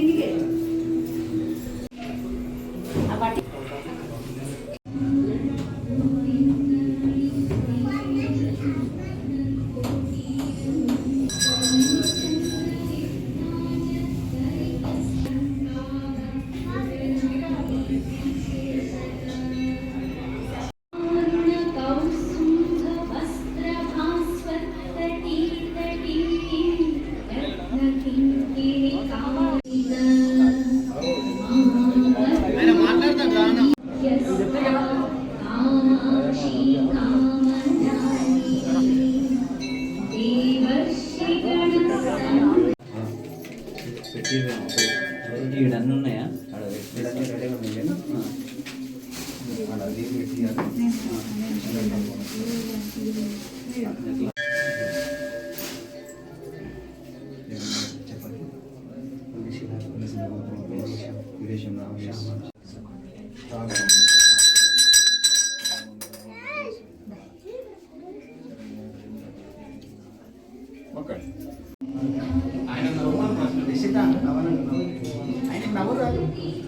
ఈడన్నీ namorando.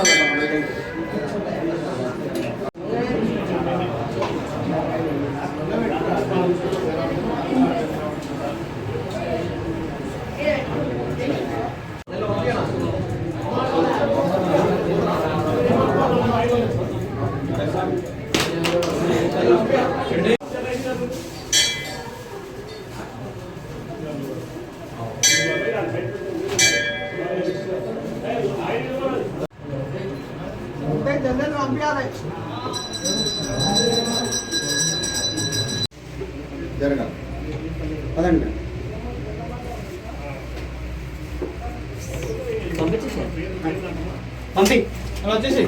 ভালো লাগলো এটাই జరగాలి. పదండి. పంపి. అలా వచ్చేసి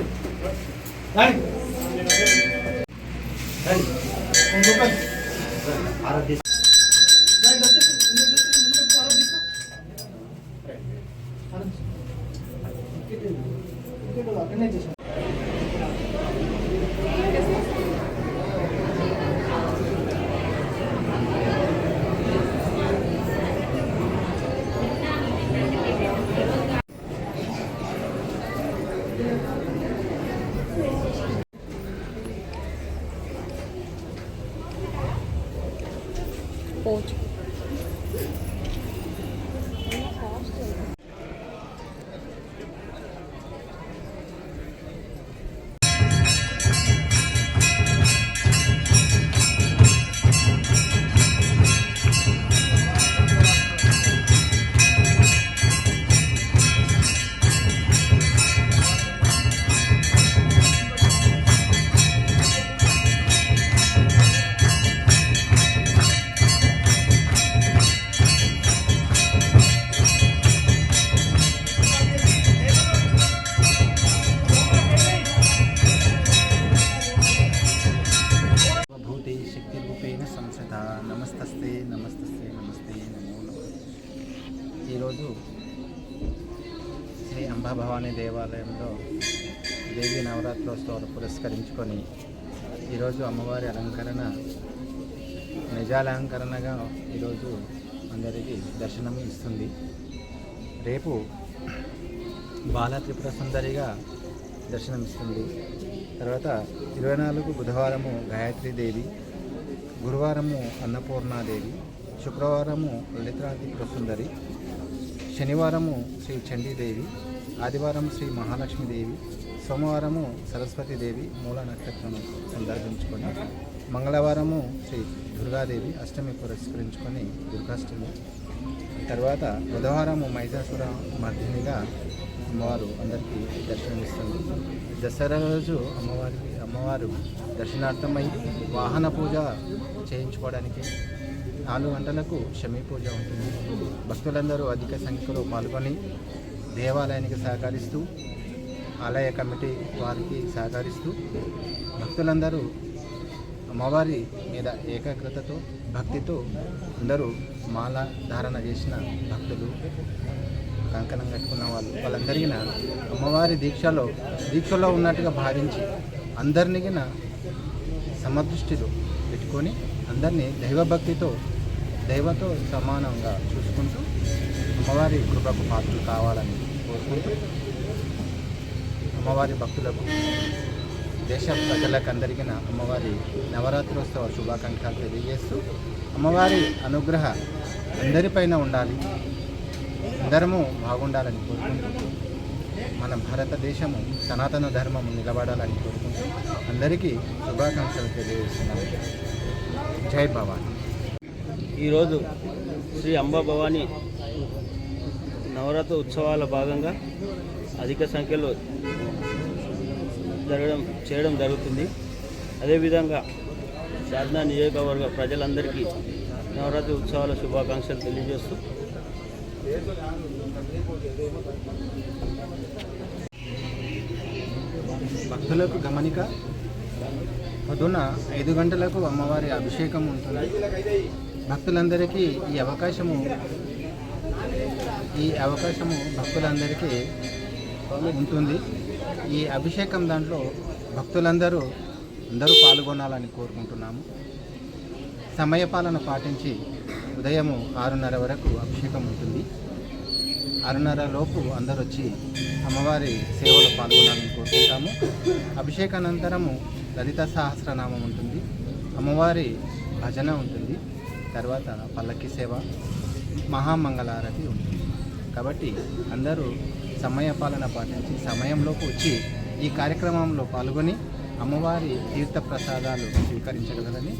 రండి. రండి, 어, 뭐지? నవరాత్రోత్సవాలు పురస్కరించుకొని ఈరోజు అమ్మవారి అలంకరణ నిజాలంకరణగా ఈరోజు అందరికీ దర్శనం ఇస్తుంది. రేపు బాల త్రిపుర సుందరిగా దర్శనమిస్తుంది తర్వాత ఇరవై నాలుగు బుధవారము గాయత్రీదేవి గురువారము అన్నపూర్ణాదేవి శుక్రవారము లలితా ప్రసుందరి సుందరి శనివారము శ్రీ చండీదేవి ఆదివారం శ్రీ మహాలక్ష్మీదేవి సోమవారము సరస్వతీదేవి మూల నక్షత్రం సందర్శించుకొని మంగళవారము శ్రీ దుర్గాదేవి అష్టమి పురస్కరించుకొని దుర్గాష్టమి తర్వాత బుధవారము మైసాసుర మర్దినిగా అమ్మవారు అందరికీ దర్శనమిస్తుంది. దసరా రోజు అమ్మవారికి అమ్మవారు దర్శనార్థమై వాహన పూజ చేయించుకోవడానికి నాలుగు గంటలకు షమీ పూజ ఉంటుంది. భక్తులందరూ అధిక సంఖ్యలో పాల్గొని దేవాలయానికి సహకరిస్తూ ఆలయ కమిటీ వారికి సహకరిస్తూ భక్తులందరూ అమ్మవారి మీద ఏకాగ్రతతో భక్తితో అందరూ మాల ధారణ చేసిన భక్తులు కంకణం కట్టుకున్న వాళ్ళు వాళ్ళందరికీ అమ్మవారి దీక్షలో దీక్షలో ఉన్నట్టుగా భావించి అందరినీ సమదృష్టిలో పెట్టుకొని అందరినీ దైవభక్తితో దైవతో సమానంగా చూసుకుంటూ అమ్మవారి కృపకు పాత్రలు కావాలని కోరుకుంటూ అమ్మవారి భక్తులకు దేశ ప్రజలకు అందరికీ నా అమ్మవారి నవరాత్రోత్సవ శుభాకాంక్షలు తెలియజేస్తూ అమ్మవారి అనుగ్రహ అందరిపైన ఉండాలి. అందరము బాగుండాలని కోరుకుంటూ మన భారతదేశము సనాతన ధర్మము నిలబడాలని కోరుకుంటూ అందరికీ శుభాకాంక్షలు తెలియజేస్తున్నాను. జై భవాని. ఈరోజు శ్రీ అంబా భవానీ నవరాత్రి ఉత్సవాల భాగంగా అధిక సంఖ్యలో జరగడం చేయడం జరుగుతుంది. అదేవిధంగా సాధనా నియోజకవర్గ ప్రజలందరికీ నవరాత్రి ఉత్సవాల శుభాకాంక్షలు తెలియజేస్తూ భక్తులకు గమనిక పొద్దున ఐదు గంటలకు అమ్మవారి అభిషేకం ఉంటుంది భక్తులందరికీ ఈ అవకాశము ఈ అవకాశము భక్తులందరికీ ఉంటుంది. ఈ అభిషేకం దాంట్లో భక్తులందరూ అందరూ పాల్గొనాలని కోరుకుంటున్నాము. సమయపాలన పాటించి ఉదయము ఆరున్నర వరకు అభిషేకం ఉంటుంది. ఆరున్నర లోపు అందరూ వచ్చి అమ్మవారి సేవలో పాల్గొనాలని కోరుకుంటాము. అభిషేకానంతరము లలిత సహస్రనామం ఉంటుంది. అమ్మవారి భజన ఉంటుంది. తర్వాత పల్లకి సేవ మహామంగళారతి ఉంటుంది. కాబట్టి అందరూ సమయపాలన పాటించి సమయంలోకి వచ్చి ఈ కార్యక్రమంలో పాల్గొని అమ్మవారి తీర్థ ప్రసాదాలు స్వీకరించగలరని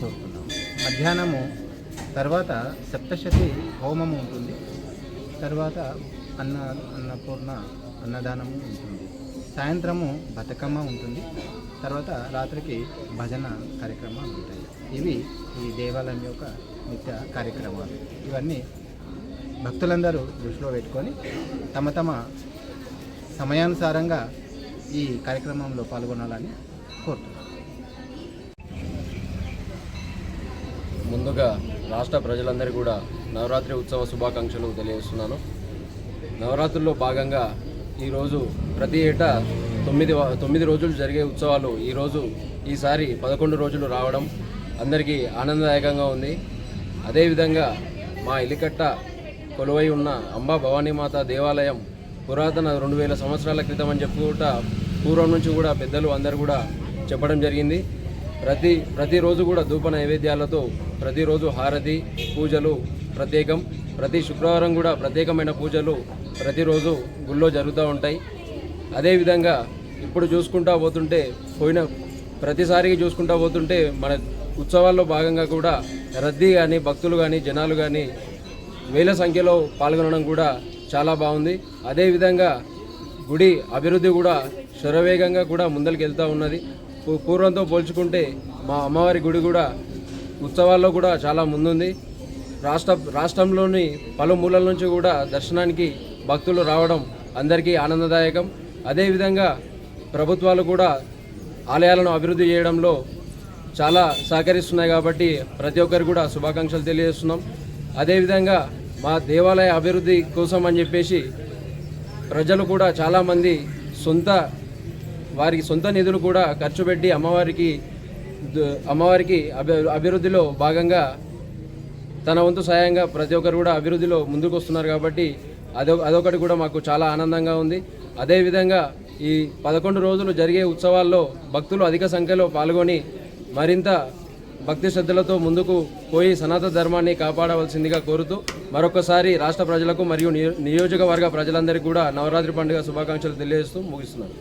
కోరుతున్నాము మధ్యాహ్నము తర్వాత సప్తశతి హోమము ఉంటుంది. తర్వాత అన్న అన్నపూర్ణ అన్నదానము ఉంటుంది. సాయంత్రము బతుకమ్మ ఉంటుంది. తర్వాత రాత్రికి భజన కార్యక్రమాలు ఉంటాయి. ఇవి ఈ దేవాలయం యొక్క నిత్య కార్యక్రమాలు. ఇవన్నీ భక్తులందరూ దృష్టిలో పెట్టుకొని తమ తమ సమయానుసారంగా ఈ కార్యక్రమంలో పాల్గొనాలని కోరుతున్నాను ముందుగా రాష్ట్ర ప్రజలందరూ కూడా నవరాత్రి ఉత్సవ శుభాకాంక్షలు తెలియజేస్తున్నాను. నవరాత్రుల్లో భాగంగా ఈరోజు ప్రతి ఏటా తొమ్మిది తొమ్మిది రోజులు జరిగే ఉత్సవాలు ఈరోజు ఈసారి పదకొండు రోజులు రావడం అందరికీ ఆనందదాయకంగా ఉంది. అదేవిధంగా మా ఇలికట్ట కొలువై ఉన్న అంబా భవానీమాత దేవాలయం పురాతన రెండు వేల సంవత్సరాల క్రితం అని చెప్పుకుంటా పూర్వం నుంచి కూడా పెద్దలు అందరు కూడా చెప్పడం జరిగింది. ప్రతి ప్రతిరోజు కూడా ధూప నైవేద్యాలతో ప్రతిరోజు హారతి పూజలు ప్రత్యేకం. ప్రతి శుక్రవారం కూడా ప్రత్యేకమైన పూజలు ప్రతిరోజు గుళ్ళో జరుగుతూ ఉంటాయి. అదేవిధంగా ఇప్పుడు చూసుకుంటా పోతుంటే పోయిన ప్రతిసారికి చూసుకుంటా పోతుంటే మన ఉత్సవాల్లో భాగంగా కూడా రద్దీ కానీ భక్తులు కానీ జనాలు కానీ వేల సంఖ్యలో పాల్గొనడం కూడా చాలా బాగుంది. అదేవిధంగా గుడి అభివృద్ధి కూడా శరవేగంగా కూడా ముందరికి వెళ్తూ ఉన్నది. పూర్వంతో పోల్చుకుంటే మా అమ్మవారి గుడి కూడా ఉత్సవాల్లో కూడా చాలా ముందుంది. రాష్ట్ర రాష్ట్రంలోని పలు మూలల నుంచి కూడా దర్శనానికి భక్తులు రావడం అందరికీ ఆనందదాయకం. అదేవిధంగా ప్రభుత్వాలు కూడా ఆలయాలను అభివృద్ధి చేయడంలో చాలా సహకరిస్తున్నాయి కాబట్టి ప్రతి ఒక్కరు కూడా శుభాకాంక్షలు తెలియజేస్తున్నాం. అదేవిధంగా మా దేవాలయ అభివృద్ధి కోసం అని చెప్పేసి ప్రజలు కూడా చాలామంది సొంత వారికి సొంత నిధులు కూడా ఖర్చు పెట్టి అమ్మవారికి అమ్మవారికి అభి అభివృద్ధిలో భాగంగా తన వంతు సహాయంగా ప్రతి ఒక్కరు కూడా అభివృద్ధిలో ముందుకు వస్తున్నారు కాబట్టి అదో అదొకటి కూడా మాకు చాలా ఆనందంగా ఉంది. అదేవిధంగా ఈ పదకొండు రోజులు జరిగే ఉత్సవాల్లో భక్తులు అధిక సంఖ్యలో పాల్గొని మరింత భక్తి శ్రద్ధలతో ముందుకు పోయి సనాతన ధర్మాన్ని కాపాడవలసిందిగా కోరుతూ మరొకసారి రాష్ట్ర ప్రజలకు మరియు నియోజకవర్గ ప్రజలందరికీ కూడా నవరాత్రి పండుగ శుభాకాంక్షలు తెలియజేస్తూ ముగిస్తున్నాను.